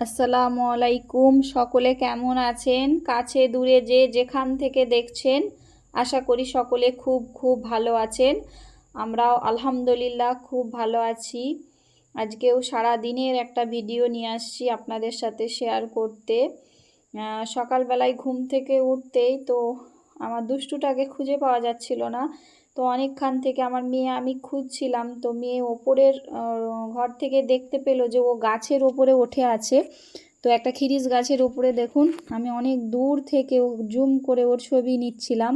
আসসালামু আলাইকুম। সকলে কেমন আছেন? কাছে, দূরে যে যেখান থেকে দেখছেন, আশা করি সকলে খুব খুব ভালো আছেন। আমরাও আলহামদুলিল্লাহ খুব ভালো আছি। আজকেও সারা দিনের একটা ভিডিও নিয়ে আসছি আপনাদের সাথে শেয়ার করতে। সকালবেলায় ঘুম থেকে উঠতেই তো আমার দুষ্টুটাকে খুঁজে পাওয়া যাচ্ছিল না। তো অনেকক্ষণ থেকে আমার মেয়ে, আমি খুঁজছিলাম। তো মেয়ে ওপরের ঘর থেকে দেখতে পেল যে ও গাছের ওপরে উঠে আছে। তো একটা খিরিস গাছের ওপরে দেখুন, আমি অনেক দূর থেকে ও জুম করে ওর ছবি নিচ্ছিলাম।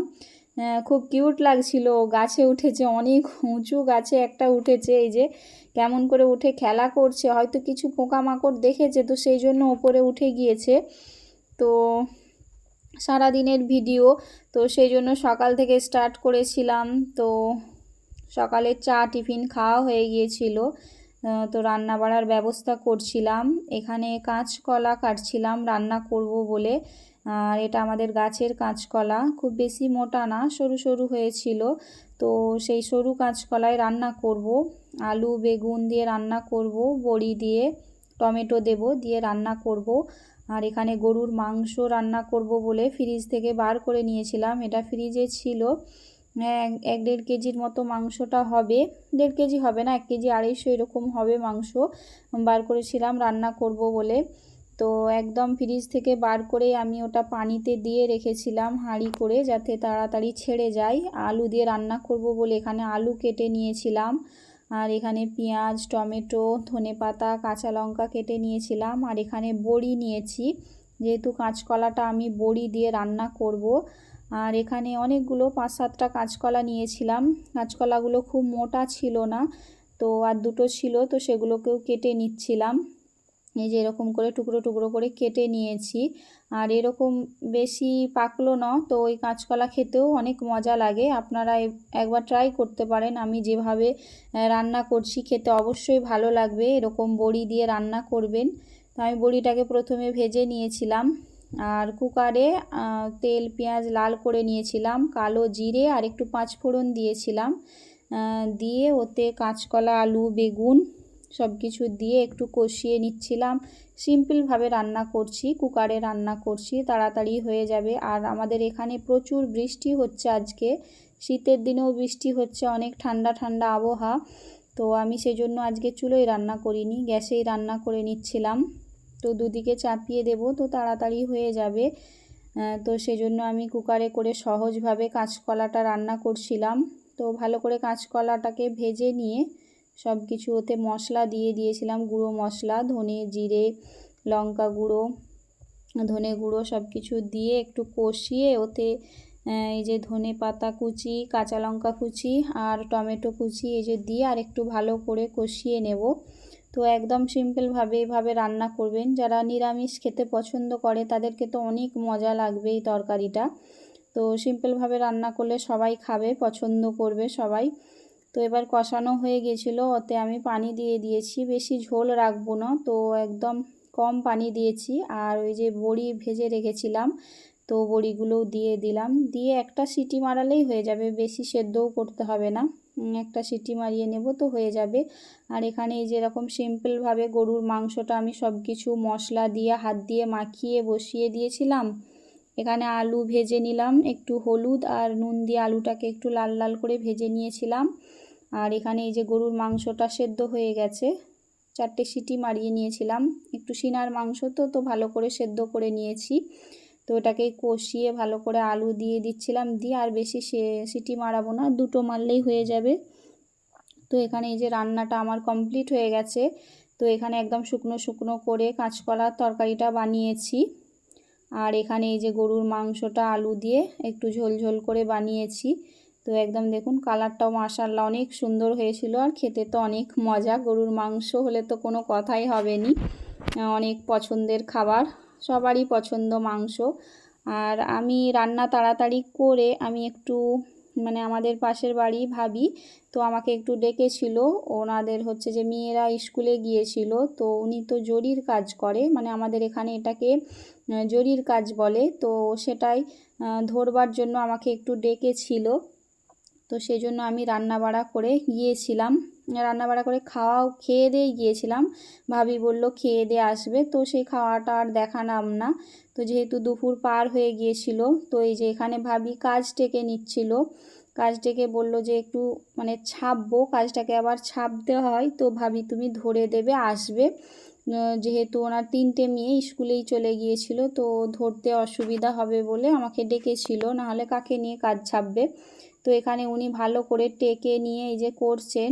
খুব কিউট লাগছিল গাছে উঠেছে, অনেক উঁচু গাছে একটা উঠেছে, এই যে কেমন করে উঠে খেলা করছে। হয়তো কিছু পোকামাকড় দেখেছে, তো সেই জন্য ওপরে উঠে গিয়েছে। তো সারা দিনের ভিডিও। তো সেই জন্য সকাল থেকে স্টার্ট করেছিলাম। তো সকালে চা, টিফিন খাওয়া হয়ে গিয়েছিল। তো রান্না বাড়ার ব্যবস্থা করছিলাম। এখানে কাঁচকলা কাটছিলাম, রান্না করব বলে। আর এটা আমাদের গাছের কাঁচকলা। খুব বেশি মোটা না, সরু সরু হয়েছিল। তো সেই সরু কাঁচকলায় রান্না করব। আলু, বেগুন দিয়ে রান্না করব, বড়ি দিয়ে, টমেটো দেব দিয়ে রান্না করব। আর এখানে গরুর মাংস রান্না করব বলে ফ্রিজ থেকে বার করে নিয়েছিলাম। এটা ফ্রিজে ছিল। এক দেড় কেজির মতো মাংসটা হবে। দেড় কেজি হবে না, এক কেজি আড়াইশো এরকম হবে মাংস বার করেছিলাম রান্না করব বলে। তো একদম ফ্রিজ থেকে বার করে আমি ওটা পানিতে দিয়ে রেখেছিলাম হাঁড়ি করে যাতে তাড়াতাড়ি ছেড়ে যায়। আলু দিয়ে রান্না করব বলে এখানে আলু কেটে নিয়েছিলাম। আর এখানে পেঁয়াজ, টমেটো ধনে পাতা কাঁচা লঙ্কা কেটে নিয়েছিলাম আর এখানে বড়ি নিয়েছি। যেহেতু কাঁচকলাটা আমি বড়ি দিয়ে রান্না করব, আর এখানে অনেকগুলো পাঁচ সাতটা কাঁচকলা নিয়েছিলাম। কাঁচকলাগুলো খুব মোটা ছিল না, তো আর দুটো ছিল, তো সেগুলোকেও কেটে নিচ্ছিলাম। এই যে এরকম করে টুকরো টুকরো করে কেটে নিয়েছি। আর এরকম বেশি পাকলো না, তো ওই কাঁচকলা খেতেও অনেক মজা লাগে। আপনারা একবার ট্রাই করতে পারেন। আমি যেভাবে রান্না করছি খেতে অবশ্যই ভালো লাগবে। এরকম বড়ি দিয়ে রান্না করবেন। তো আমি বড়িটাকে প্রথমে ভেজে নিয়েছিলাম। আর কুকারে তেল, পেঁয়াজ লাল করে নিয়েছিলাম। কালো জিরে আর একটু পাঁচফোড়ন দিয়েছিলাম। দিয়ে ওতে কাঁচকলা, আলু, বেগুন সব কিছু দিয়ে একটু কষিয়ে নিচ্ছিলাম। সিম্পলভাবে রান্না করছি, কুকারে রান্না করছি, তাড়াতাড়ি হয়ে যাবে। আর আমাদের এখানে প্রচুর বৃষ্টি হচ্ছে আজকে। শীতের দিনেও বৃষ্টি হচ্ছে, অনেক ঠান্ডা ঠান্ডা আবহাওয়া। তো আমি সেজন্য আজকে চুলোয় রান্না করিনি, গ্যাসেই রান্না করে নিচ্ছিলাম। তো দুদিকে চাপিয়ে দেব, তো তাড়াতাড়ি হয়ে যাবে। তো সেজন্য আমি কুকারে করে সহজভাবে কাঁচকলাটা রান্না করছিলাম। তো ভালো করে কাঁচকলাটাকে ভেজে নিয়ে সব কিছু ওতে মশলা দিয়ে দিয়েছিলাম, গুঁড়ো মশলা, ধনে জিরে, লঙ্কা গুঁড়ো, ধনে গুঁড়ো সব কিছু দিয়ে একটু কষিয়ে ওতে এই যে ধনে পাতা কুচি, কাঁচা লঙ্কা কুচি আর টমেটো কুচি এই যে দিয়ে আর একটু ভালো করে কষিয়ে নেব। তো একদম সিম্পলভাবে এইভাবে রান্না করবেন। যারা নিরামিষ খেতে পছন্দ করে তাদেরকে তো অনেক মজা লাগবে এই তরকারিটা। তো সিম্পলভাবে রান্না করলে সবাই খাবে, পছন্দ করবে সবাই। তো এবার কষানো হয়ে গেছিল, ওতে আমি পানি দিয়ে দিয়েছি। বেশি ঝোল রাখব না, তো একদম কম পানি দিয়েছি। আর ওই যে বড়ি ভেজে রেখেছিলাম, তো বড়িগুলোও দিয়ে দিলাম। দিয়ে একটা সিটি মারালেই হয়ে যাবে, বেশি সেদ্ধও করতে হবে না। একটা সিটি মারিয়ে নেব তো হয়ে যাবে। আর এখানে এই যেরকম সিম্পলভাবে গরুর মাংসটা আমি সব কিছু মশলা দিয়ে, হাত দিয়ে মাখিয়ে বসিয়ে দিয়েছিলাম। এখানে আলু ভেজে নিলাম, একটু হলুদ আর নুন দিয়ে আলুটাকে একটু লাল লাল করে ভেজে নিয়েছিলাম। আর এখানে এই যে গরুর মাংসটা সেদ্ধ হয়ে গেছে, চারটে সিটি মারিয়ে নিয়েছিলাম। একটু সিনার মাংস তো তো ভালো করে সেদ্ধ করে নিয়েছি। তো ওটাকে কষিয়ে ভালো করে আলু দিয়ে দিচ্ছিলাম, দিয়ে আর বেশি সিটি মারাবো না, দুটো মারলেই হয়ে যাবে। তো এখানে এই যে রান্নাটা আমার কমপ্লিট হয়ে গেছে। তো এখানে একদম শুকনো শুকনো করে কাঁচকলার তরকারিটা বানিয়েছি। আর এখানে এই যে গরুর মাংসটা আলু দিয়ে একটু ঝোল ঝোল করে বানিয়েছি। তো একদম দেখুন কালারটাও মাশাল্লাহ অনেক সুন্দর হয়েছিল আর খেতে তো অনেক মজা। গরুর মাংস হলে তো কোনো কথাই হবে নি অনেক পছন্দের খাবার, সবারই পছন্দ মাংস। আর আমি রান্না তাড়াতাড়ি করে আমি একটু মানে আমাদের পাশের বাড়ি ভাবি, তো আমাকে একটু ডেকেছিল। ওনাদের হচ্ছে যে মেয়েরা স্কুলে গিয়েছিল, তো উনি তো জরির কাজ করে। মানে আমাদের এখানে এটাকে জরির কাজ বলে। তো সেটাই ধরবার জন্য আমাকে একটু ডেকেছিল। তো সেই জন্য আমি রান্নাবাড়া করে গিয়েছিলাম। রান্নাবাড়া করে খাওয়াও, খেয়ে দিয়ে গিয়েছিলাম। ভাবি বলল, খেয়ে দিয়ে আসবে। তো সেই খাওয়াটা আর দেখালাম না। তো যেহেতু দুপুর পার হয়ে গিয়েছিল, তো এই যে এখানে ভাবি কাজ টেকে নিচ্ছিল। কাজটাকে বলল যে, একটু মানে ছাপবো। কাজটাকে আবার ছাপতে হয়। তো ভাবি, তুমি ধরে দেবে, আসবে। যেহেতু ওনার তিনটে মেয়ে স্কুলেই চলে গিয়েছিল, তো ধরতে অসুবিধা হবে বলে আমাকে ডেকেছিল। নাহলে কাকে নিয়ে কাজ ছাপবে? তো এখানে উনি ভালো করে টেকে নিয়ে এই যে করছেন।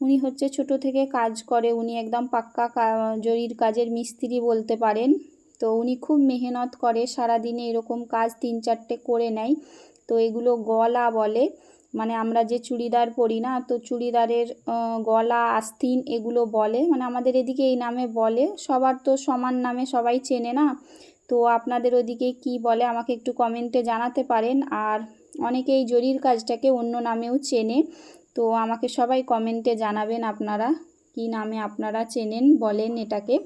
উনি হচ্ছে ছোট থেকে কাজ করে, উনি একদম পাক্কা জরির কাজের মিস্ত্রি বলতে পারেন। তো উনি খুব মেহনত করে সারাদিনে এরকম কাজ তিন চারটে করে নেয়। তো এগুলো গলা বলে মানে আমরা যে চুড়িদার পরি না, তো চুড়িদারের গলা, আস্তিন এগুলো বলে। মানে আমাদের এদিকে এই নামে বলে, সবার তো সমান নামে সবাই চেনে না। তো আপনাদের ওদিকে কি বলে আমাকে একটু কমেন্টে জানাতে পারেন। আর অনেকে এই জরির কাজটাকে অন্য নামেও চেনে। তো আমাকে সবাই কমেন্টে জানাবেন আপনারা কি নামে আপনারা চেনেন, বলেন এটাকে।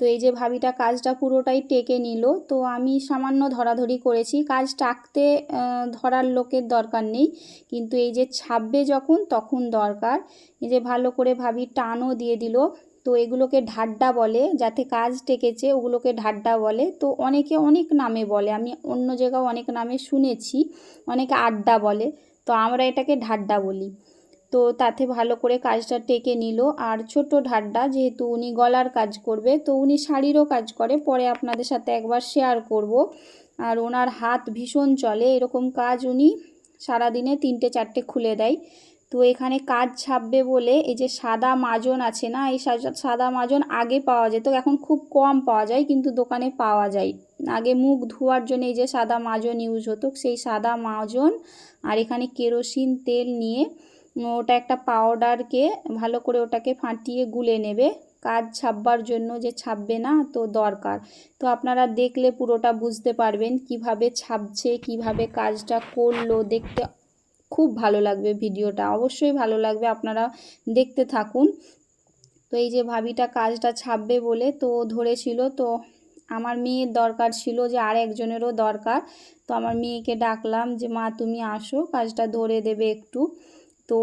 তো এই যে ভাবিটা কাজটা পুরোটাই টেকে নিল। তো আমি সামান্য ধরাধরি করেছি। কাজ টাকতে ধরার লোকের দরকার নেই। কিন্তু এই যে ছাপবে যখন, তখন দরকার। এই যে ভালো করে ভাবি টানও দিয়ে দিল। তো এগুলোকে ঢাড্ডা বলে, যাতে কাজ টেকেছে ওগুলোকে ঢাড্ডা বলে। তো অনেকে অনেক নামে বলে, আমি অন্য জায়গাও অনেক নামে শুনেছি, অনেকে আড্ডা বলে। তো আমরা এটাকে ঢাড্ডা বলি। তো তাতে ভালো করে কাজটা টেকে নিল। আর ছোট ঢাড্ডা, যেহেতু উনি গলার কাজ করবে, তো উনি শাড়িরও কাজ করে। পরে আপনাদের সাথে একবার শেয়ার করব। আর ওনার হাত ভীষণ চলে, এরকম কাজ উনি সারাদিনে তিনটে চারটে খুলে দেয়। তো এখানে কাজ ছাপবে বলে এই যে সাদা মাজন আছে না, এই সাদা মাজন আগে পাওয়া যেত, এখন খুব কম পাওয়া যায়, কিন্তু দোকানে পাওয়া যায়। আগে মুখ ধোয়ার জন্য এই যে সাদা মাজন ইউজ হতো, সেই সাদা মাজন আর এখানে কেরোসিন তেল নিয়ে ওটা একটা পাউডারকে ভালো করে ওটাকে ফাটিয়ে গুলে নেবে। কাজ ছাপবার জন্য যে ছাপবে না, তো দরকার। তো আপনারা দেখলে পুরোটা বুঝতে পারবেন কীভাবে ছাপছে, কীভাবে কাজটা করল, দেখতে খুব ভালো লাগবে ভিডিওটা। অবশ্যই ভালো লাগবে, আপনারা দেখতে থাকুন। তো এই যে ভাবিটা কাজটা ছাপবে বলে তো ধরেছিল, তো আমার মেয়ের দরকার ছিল যে আর একজনেরও দরকার। তো আমার মেয়েকে ডাকলাম যে, মা, তুমি আসো, কাজটা ধরে দেবে একটু। তো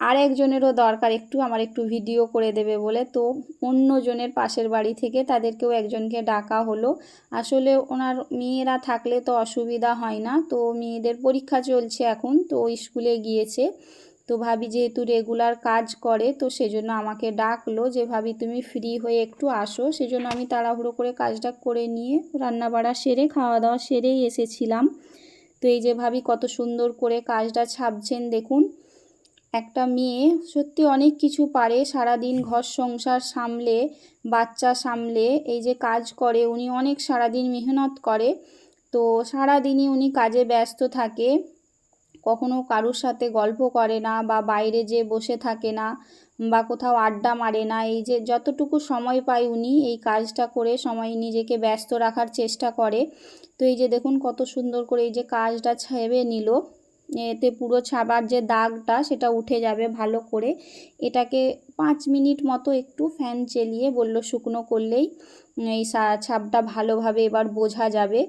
আর একজনেরও দরকার, একটু আমার একটু ভিডিও করে দেবে বলে। তো অন্যজনের পাশের বাড়ি থেকে তাদেরকেও একজনকে ডাকা হলো। আসলে ওনার মেয়েরা থাকলে তো অসুবিধা হয় না। তো মেয়েদের পরীক্ষা চলছে এখন, তো স্কুলে গিয়েছে। তো ভাবি যেহেতু রেগুলার কাজ করে, তো সেজন্য আমাকে ডাকলো যে, ভাবি, তুমি ফ্রি হয়ে একটু আসো। সেজন্য আমি তাড়াহুড়ো করে কাজটা করে নিয়ে রান্না বাড়া সেরে খাওয়া দাওয়া সেরেই এসেছিলাম। তো এই যে ভাবি কত সুন্দর করে কাজটা ছাপছেন দেখুন। একটা মেয়ে সত্যি অনেক কিছু পারে, সারাদিন ঘর সংসার সামলে, বাচ্চা সামলে, এই যে কাজ করে, উনি অনেক সারাদিন মেহনত করে। তো সারাদিনই উনি কাজে ব্যস্ত থাকে, কখনো কারুর সাথে গল্প করে না বা বাইরে যে বসে থাকে না বা কোথাও আড্ডা মারে না, এই যে যতটুকু সময় পায় উনি এই কাজটা করে সময় নিজেকে ব্যস্ত রাখার চেষ্টা করে। তো এই যে দেখুন কত সুন্দর করে এই যে কাজটা ছেবে নিল। এতে পুরো ছাবার যে দাগটা সেটা উঠে যাবে ভালো করে। এটাকে পাঁচ মিনিট মতো একটু ফ্যান চেলিয়ে বলল শুকনো করলেই এই ছাপটা ভালোভাবে এবার বোঝা যাবে।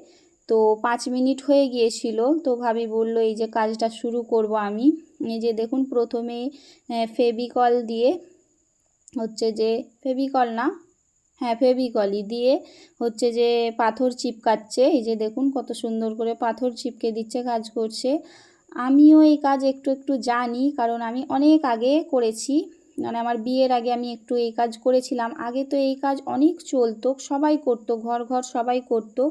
তো পাঁচ মিনিট হয়ে গিয়েছিল তো ভাবি বলল, এই যে কাজটা শুরু করব আমি। এই যে দেখুন প্রথমে ফেবিকল দিয়ে হচ্ছে যে ফেবিকল না? হ্যাঁ ফেবিকলই দিয়ে হচ্ছে যে পাথর চিপকাচ্ছে। এই যে দেখুন কত সুন্দর করে পাথর চিপকে দিচ্ছে, কাজ করছে। আমিও এই কাজ একটু একটু জানি, কারণ আমি অনেক আগে করেছি। মানে আমার বিয়ের আগে আমি একটু এই কাজ করেছিলাম। আগে তো এই কাজ অনেক চলতো, সবাই করতো, ঘর ঘর সবাই করতো।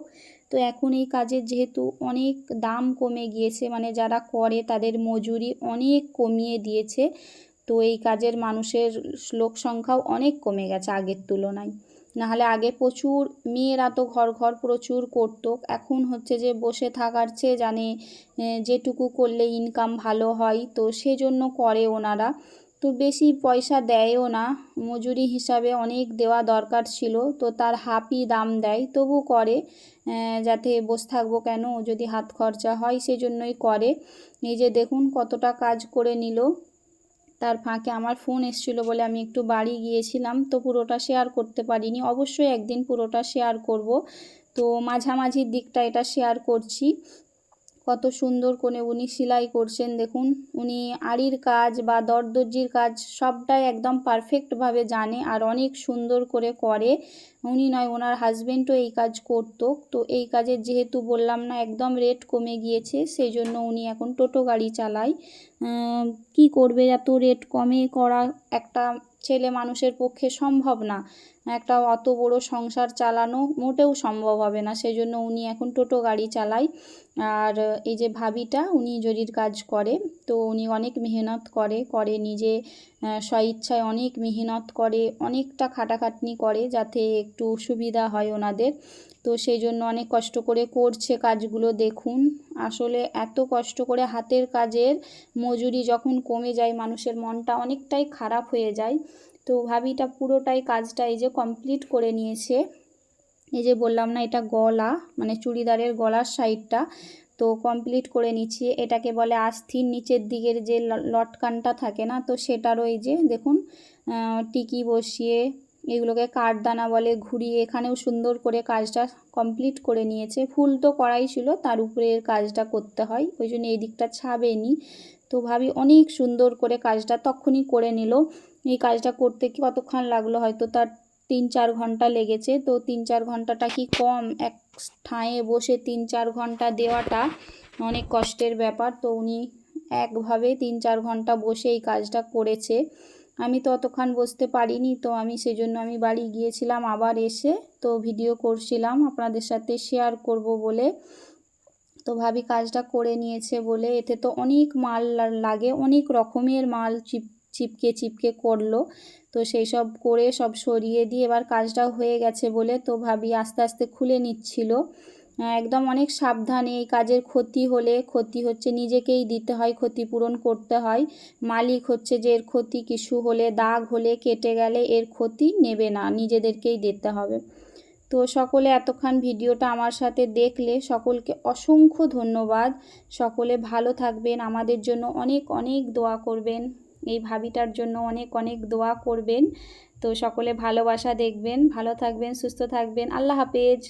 তো এখন এই কাজের যেহেতু অনেক দাম কমে গিয়েছে মানে যারা করে তাদের মজুরি অনেক কমিয়ে দিয়েছে। তো এই কাজের মানুষের লোক সংখ্যাও অনেক কমে গেছে আগের তুলনায়। নাহলে আগে প্রচুর, মেয়েরা তো ঘর ঘর প্রচুর করতো। এখন হচ্ছে যে বসে থাকার চেয়ে জানে যেটুকু করলে ইনকাম ভালো হয়, তো সেজন্য করে ওনারা। তো বেশি পয়সা দেয়ও না, মজুরি হিসাবে অনেক দেওয়া দরকার ছিল, তো তার হাফই দাম দেয়, তবু করে যাতে বসে থাকব কেন? যদি হাত খরচা হয় সেজন্যই করে। এই যে দেখুন কতটা কাজ করে নিল। তার ফাঁকে আমার ফোন এসেছিল বলে আমি একটু বাড়ি গিয়েছিলাম, তো পুরোটা শেয়ার করতে পারিনি। অবশ্যই একদিন পুরোটা শেয়ার করব। তো মাঝামাঝির দিকটা এটা শেয়ার করছি। কত সুন্দর করে উনি সেলাই করছেন, দেখুন। উনি আড়ির কাজ বা দরদর্জির কাজ সবটাই একদম পারফেক্টভাবে জানে আর অনেক সুন্দর করে করে। উনি নয়, ওনার হাজবেন্ডও এই কাজ করতো। তো এই কাজের যেহেতু বললাম না, একদম রেট কমে গিয়েছে, সেই জন্য উনি এখন টোটো গাড়ি চালায়। কি করবে এত রেট কমে করা একটা ছেলে মানুষের পক্ষে সম্ভব না। একটা অত বড় সংসার চালানো মোটেও সম্ভব হবে না। সেই জন্য উনি এখন টোটো গাড়ি চালায়। আর এই যে ভাবিটা, উনি জরির কাজ করে। তো উনি অনেক মেহনত করে করে নিজে স্বইচ্ছায় অনেক মেহনত করে, অনেকটা খাটাখাটনি করে যাতে একটু সুবিধা হয় ওনাদের। তো সেই জন্য অনেক কষ্ট করে করছে কাজগুলো দেখুন। আসলে এত কষ্ট করে হাতের কাজের মজুরি যখন কমে যায়, মানুষের মনটা অনেকটাই খারাপ হয়ে যায়। তো ভাবিটা পুরোটাই কাজটা এই যে কমপ্লিট করে নিয়েছে। এই যে বললাম না, এটা গলা মানে চুড়িদারের গলার সাইডটা তো কমপ্লিট করে নিচ্ছি। এটাকে বলে আস্থির নিচের দিকের যে লটকানটা থাকে না, তো সেটারও এই যে দেখুন টিকি বসিয়ে এগুলোকে কাঠদানা বলে ঘুরিয়ে এখানেও সুন্দর করে কাজটা কমপ্লিট করে নিয়েছে। ফুল তো করাই ছিল, তার উপরে কাজটা করতে হয়। ওই জন্য এই দিকটা ছাবেনি তো ভাবি অনেক সুন্দর করে কাজটা তখনই করে নিল। এই কাজটা করতে কি কতক্ষণ লাগল হয়তো? তার তিন চার ঘণ্টা লেগেছে। তো তিন চার ঘন্টাটা কি কম? এক ঠাঁয়ে বসে তিন চার ঘণ্টা দেওয়াটা অনেক কষ্টের ব্যাপার। তো উনি একভাবে তিন চার ঘণ্টা বসে এই কাজটা করেছে। আমি তো অতক্ষণ বসতে পারিনি। তো আমি সেজন্য আমি বাড়ি গিয়েছিলাম আবার এসে। তো ভিডিও করছিলাম। আপনাদের সাথে শেয়ার করব বলে। তো ভাবি কাজটা করে নিয়েছে বলে এতে তো অনেক মাল লাগে, অনেক রকমের মাল চিপ চিপকে চিপকে করল। তো সেই সব করে সব সরিয়ে দিয়ে এবার কাজটা হয়ে গেছে বলে তো ভাবি আস্তে আস্তে খুলে নিচ্ছিল। একদম অনেক সাবধানে এই কাজের ক্ষতি হলে ক্ষতি হচ্ছে, নিজেকেই দিতে হয়, ক্ষতিপূরণ করতে হয়। মালিক হচ্ছে যে এর ক্ষতি কিছু হলে, দাগ হলে, কেটে গেলে এর ক্ষতি নেবে না, নিজেদেরকেই দিতে হবে। তো সকলে এতক্ষণ ভিডিওটা আমার সাথে দেখলে সকলকে অসংখ্য ধন্যবাদ। সকলে ভালো থাকবেন, আমাদের জন্য অনেক অনেক দোয়া করবেন। এই ভাবিটার জন্য অনেক অনেক দোয়া করবেন। তো সকলে ভালোবাসা দেখবেন, ভালো থাকবেন, সুস্থ থাকবেন। আল্লাহ হাফেজ।